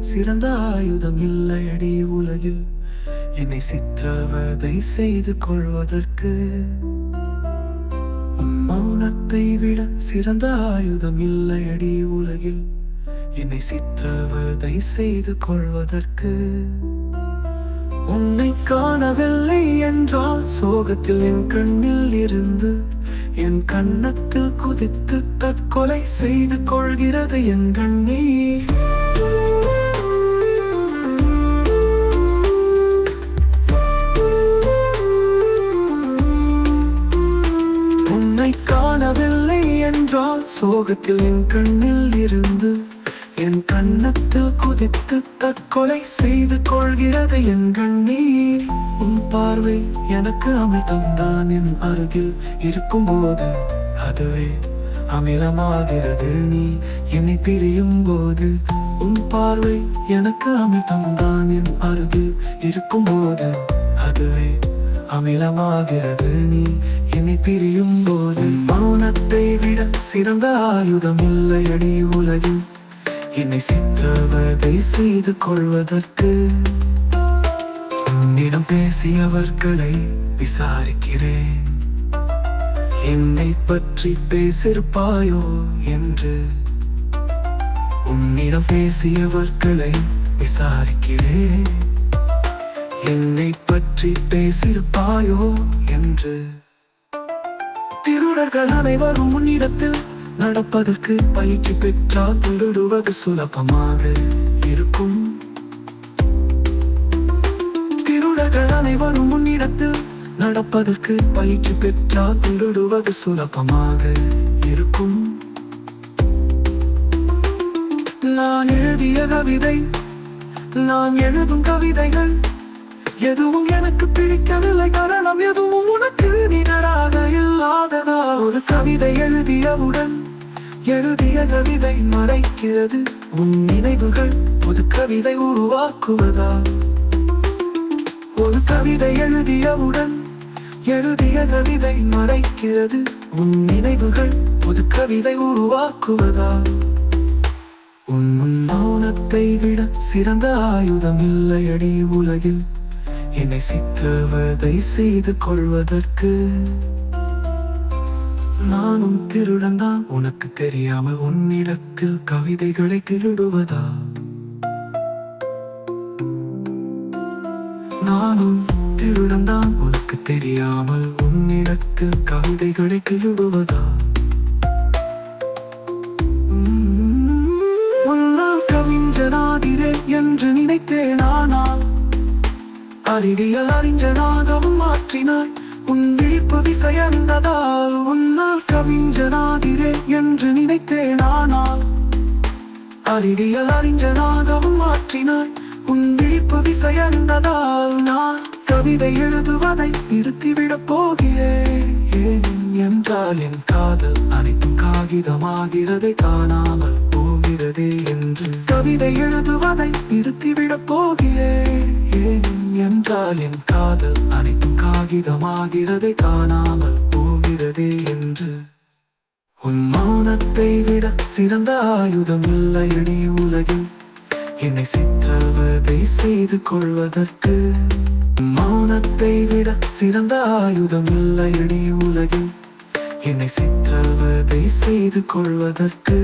சிறந்த ஆயுதம் இல்லையடி உலகில். என்னை சித்திரவதை செய்து கொள்வதற்கு மௌனத்தை விட சிறந்த ஆயுதம் இல்லையடி உலகில். என்னை சித்திரவதை செய்து கொள்வதற்கு உன்னை காணவில்லை என்றால் சோகத்தில் என் கண்ணில் இருந்து என் கன்னத்தில் குதித்து தற்கொலை செய்து கொள்கிறது என் கண்ணீர். சோகத்தில் என் கண்ணில் இருந்து என் கன்னத்தில் குதித்து தற்கொலை செய்து கொள்கிறது என் கண்ணீர். உன் பார்வை எனக்கு அமிர்தம்தான் என் அருகில் இருக்கும்போது அதுவே அமிலமாகிறது. நீ என்னை பிரியும் போது உன் பார்வை எனக்கு அமிர்தம்தான் என் அருகில் இருக்கும்போது அதுவே அமிலமாகிறது. நீ இனி பிரியும் போது மௌனத்தை விட சிறந்த ஆயுதம் இல்லையடி உலகில். என்னை சித்திரவதை செய்து கொள்வதற்கு உன்னிடம் பேசியவர்களை விசாரிக்கிறேன். என்னை பற்றி பேசிருப்பாயோ என்று உன்னிடம் பேசியவர்களை விசாரிக்கிறேன். என்னை பற்றி பேசிருப்பாயோ என்று திருடர்கள் அனைவரும் முன்னிடத்தில் நடப்பதற்கு பயிற்சி பெற்றால் திருடுவது சுலபமாக இருக்கும். திருடர்கள் அனைவரும் முன்னிடத்தில் நடப்பதற்கு பயிற்சி பெற்றால் திருடுவது சுலபமாக இருக்கும். நான் எழுதிய கவிதை நான் எழுதும் கவிதைகள் எதுவும் எனக்கு பிடிக்கவில்லை. காரணம் எதுவும் உனக்கு நிகராக இல்லாததா? ஒரு கவிதை எழுதியவுடன் எழுதிய கவிதை மறைக்கிறது. உன் நினைவுகள் புது கவிதை உருவாக்குவதா? ஒரு கவிதை எழுதியவுடன் எழுதிய கவிதை மறைக்கிறது. உன் நினைவுகள் புது கவிதை உருவாக்குவதா? உன் மௌனத்தை விட சிறந்த ஆயுதம் இல்லையடி உலகில். என்னை சித்தவதை செய்து கொள்வதற்கு நானும் திருடன்தான். உனக்கு தெரியாமல் உன்னிடத்தில் கவிதைகளை திருடுவதா? நானும் திருடன்தான். உனக்கு தெரியாமல் உன்னிடத்தில் கவிதைகளை திருடுவதா? அறிவியல் அறிஞனாகவும் மாற்றினாய். உன் விழிப்பு விசையந்ததால் உன்னால் கவிஞனாகிறேன் என்று நினைத்தேன் ஆனால் அறிவியல் அறிஞனாகவும் மாற்றினாய். உன் விழிப்பு விசையந்ததால் நான் கவிதை எழுதுவதை நிறுத்திவிடப் போகிறேன். ஏன் என்றால் என் காதல் அனைத்தும் காகிதமாகிறதை காணாமல் போகிறதே என்று. கவிதை எழுதுவதை நிறுத்திவிடப் போகிறேன். என்றால் என் காதல் அனைத்தும் காகிதமாகிறதை காணாமல் போகிறதே என்று. உன் மௌனத்தை விட சிறந்த ஆயுதம் இல்லையடி உலகில். என்னை சித்திரவதை செய்து கொள்வதற்கு மௌனத்தை விட சிறந்த ஆயுதம் இல்லையடி உலகில். என்னை சித்திரவதை செய்து கொள்வதற்கு